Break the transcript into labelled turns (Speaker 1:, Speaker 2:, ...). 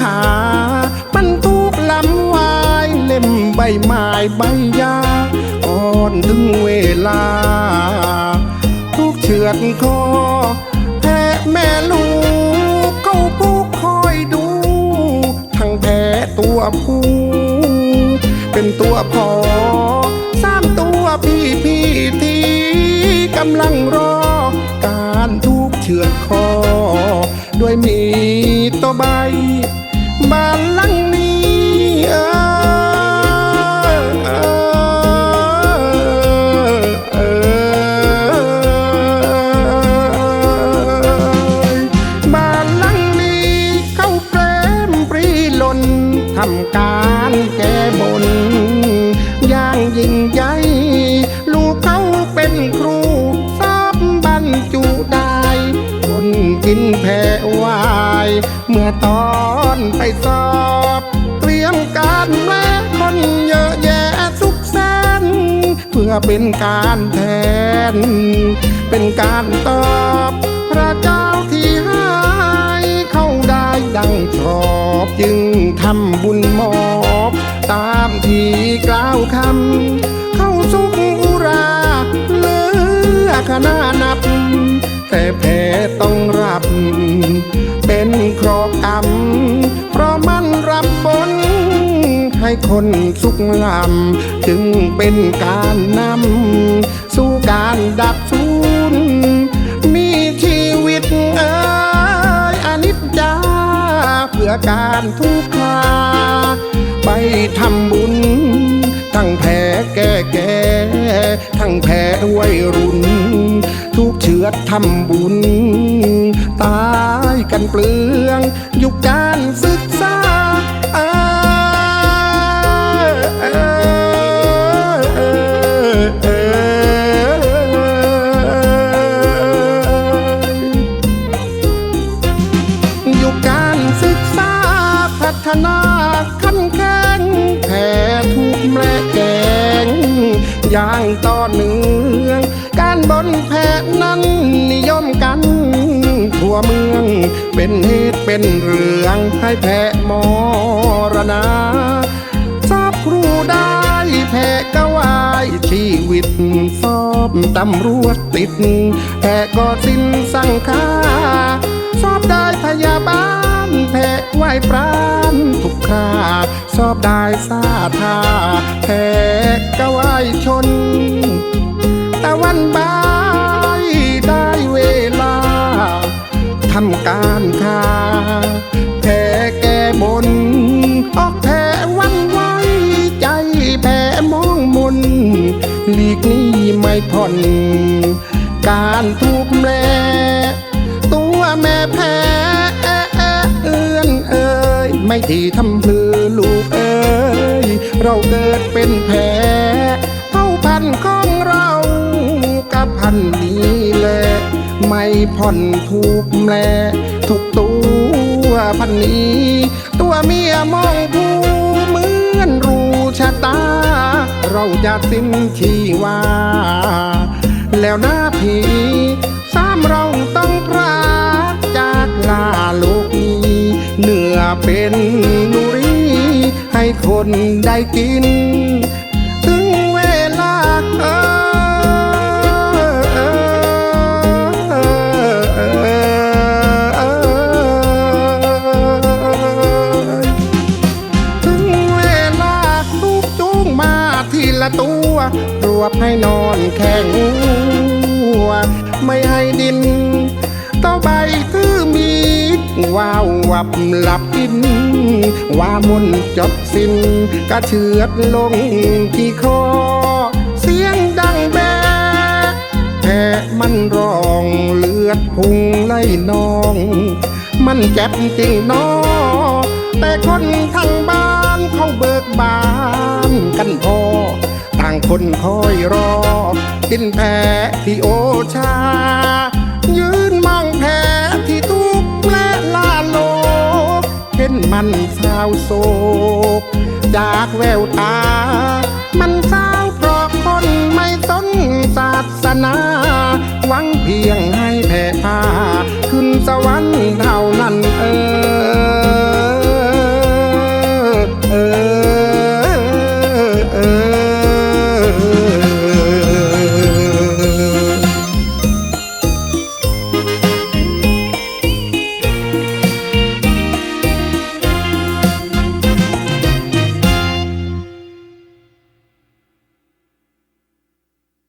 Speaker 1: ขาบรรทุกลำวายเล่มใบไม้ใบยา อ่อนถึงเวลา ทุกเชือดคอแพ้แม่ลูกเขาผู้คอยดู ทั้งแพ้ตัวผู้เป็นตัวพอสามตัวพี่พี่ที่กำลังรอ การทุกเชือดคอ ด้วยมีตัวใบ บานลังำการแก้บนอย่างยิ่งใหญ่ลูกเขาเป็นครูสอบบรรจุได้คนกินแพ้วายเมื่อตอนไปสอบ เตรียมการแม่คนเยอะแยะสุขแสนเพื่อเป็นการแทน เป็นการตอบ คำ เข้าสุขอุราเหลือขนานับ แต่แพ้ต้องรับ เป็นเคราะห์กรรมเพราะมันรับบน ให้คนสุขลำ จึงเป็นการนำ สู่การดับสูญมีชีวิตเอ้ยอนิจจาเพื่อการทุกขาไปทำบุญ ทั้งแพ้แก่แก่ทั้งแพ้วัยรุ่น ทุกเชื้อทำบุญ ตายกันเปลือง ยุคการศึก ย่างต่อเนื่องการบนแพทนั้นนิยมกัน ทั่วเมืองเป็นเหตุเป็นเรื่องให้แพ้มรณาทราบครูได้แพ้กวายชีวิตสอบตำรวจติด แพ้ก็สิ้นสังคาสอบได้พยาบาลแพ้ไหวปรา ราสอบได้ซาทาแพ้กวายชน ตะวันบายได้เวลาทำการค้าแพ้แก้บน ออกแพ้วันไหวใจแพ้มองมนหลีกนี้ไม่ผ่อน การทุบแล ไม่ที่ทำพือลูกเอ้ย เราเกิดเป็นแพ้เผ่าพันของเรากับพันนี้แหละไม่ผ่อนทุกแลทุกตัวพันนี้ ตัวเมียมองผู้เหมือนรูชะตา เราจะสิ้นชีวา แล้วหน้าผี เป็นนุรีให้คนได้กิน ถึงเวลาถึงเวลาลูกจูงมาทีละตัวรวบให้นอนแข็งหัวไม่ให้ดินต่อใบถือมีด ว้าววับหลับกิน ว่ามนจบสิ้นกระเชือดลงที่คอ เสียงดังแบแพ้มันร้องเลือดพุงไหลนอง มันเจ็บจริงนอแต่คนทางบ้านเขาเบิกบานกันพอ ต่างคนคอยรอ กินแพ้ที่โอชายื เห็นมันเศร้าโศก จากแววตา มันเศร้าเพราะคนไม่สนศาสนา หวังเพียงให้แผ่พาขึ้นสวรรค์เท่านั้นเออ